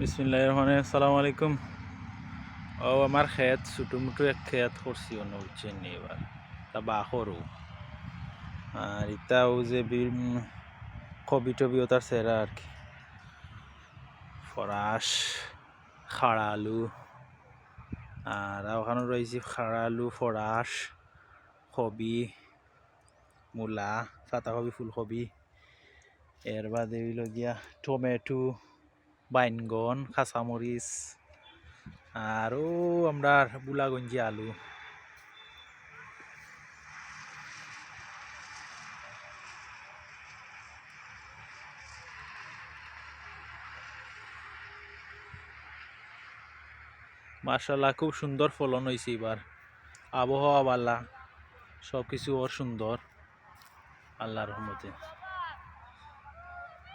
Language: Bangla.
বিসমিল্লাহ রহমান আসসালামু আলাইকুম। ও, আমার খেত ছোটো মোটো এক খেত করছি অন্য বুঝছেন নি এবার তা বা সরু আর ইটাও যে কবি টবি তার সেরা আর কি। ফরাস খাড়া আলু আর ওখানে রয়েছে খাড়া আলু ফরাস, কবি, মূলা পাতাকবি ফুলকবি। এর বাদে গিয়া টমেটো বাইনগন, কাঁচামরিচ, আরও আমরা বুলাগঞ্জি আলু। মার্শাল্লাহ খুব সুন্দর ফলন হয়েছে এবার। আবহাওয়া বালা সব কিছু ওর সুন্দর। আল্লাহর রহমতে।